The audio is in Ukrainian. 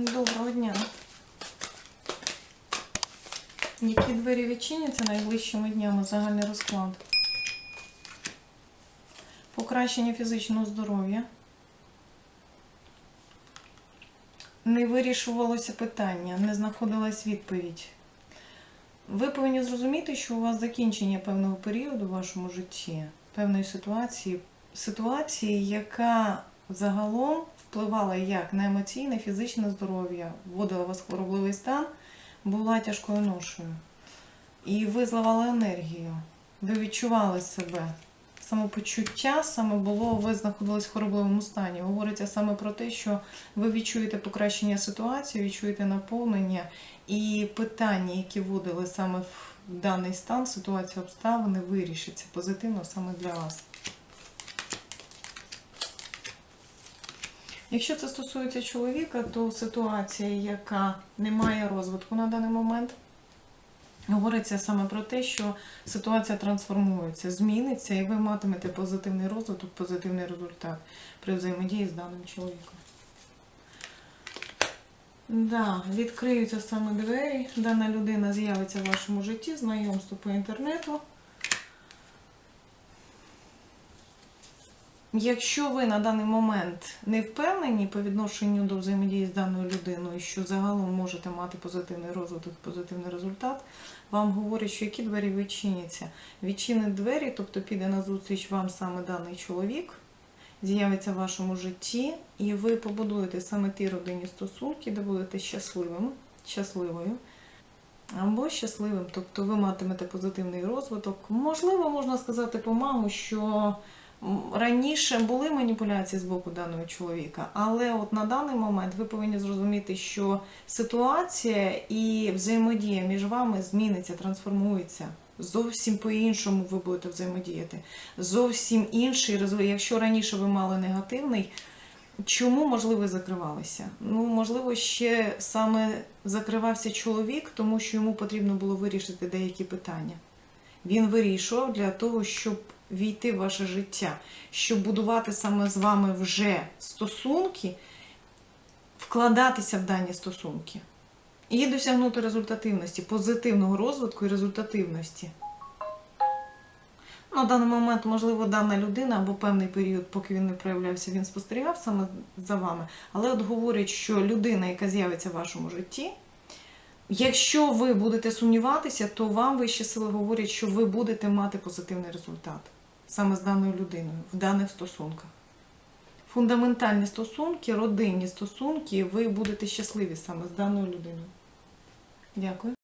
Доброго дня. Які двері відчиняться найближчими днями загальний розклад? Покращення фізичного здоров'я. Не вирішувалося питання, не знаходилась відповідь. Ви повинні зрозуміти, що у вас закінчення певного періоду в вашому житті, певної ситуації, ситуації, яка загалом впливала як на емоційне, фізичне здоров'я, вводила вас в хворобливий стан, була тяжкою ношею. І ви зливали енергію, ви відчували себе. Самопочуття саме було, ви знаходились в хворобливому стані. Говориться саме про те, що ви відчуєте покращення ситуації, відчуєте наповнення і питання, які вводили саме в даний стан, ситуація обставини, вирішиться позитивно саме для вас. Якщо це стосується чоловіка, то ситуація, яка не має розвитку на даний момент, говориться саме про те, що ситуація трансформується, зміниться, і ви матимете позитивний розвиток, позитивний результат при взаємодії з даним чоловіком. Да, відкриються саме двері, дана людина з'явиться в вашому житті, знайомство по інтернету. Якщо ви на даний момент не впевнені по відношенню до взаємодії з даною людиною, що загалом можете мати позитивний розвиток, позитивний результат, вам говорять, що які двері відчиняться. Відчинить двері, тобто піде на зустріч вам саме даний чоловік, з'явиться в вашому житті, і ви побудуєте саме ті родинні стосунки, де будете щасливим, щасливою. Або щасливим, тобто ви матимете позитивний розвиток. Можливо, можна сказати по маму, що раніше були маніпуляції з боку даного чоловіка, але от на даний момент ви повинні зрозуміти, що ситуація і взаємодія між вами зміниться, трансформується. Зовсім по-іншому ви будете взаємодіяти. Зовсім інший розвиток. Якщо раніше ви мали негативний, Чому, можливо, закривалися? Ну, можливо, ще саме закривався чоловік, тому що йому потрібно було вирішити деякі питання. Він вирішував для того, щоб війти в ваше життя, щоб будувати саме з вами вже стосунки, вкладатися в дані стосунки і досягнути результативності, позитивного розвитку і результативності. На даний момент, можливо, дана людина або певний період, поки він не проявлявся, він спостерігав саме за вами. Але от говорять, що людина, яка з'явиться в вашому житті, якщо ви будете сумніватися, то вам вищі сили говорять, що ви будете мати позитивний результат саме з даною людиною в даних стосунках. Фундаментальні стосунки, родинні стосунки, ви будете щасливі саме з даною людиною. Дякую.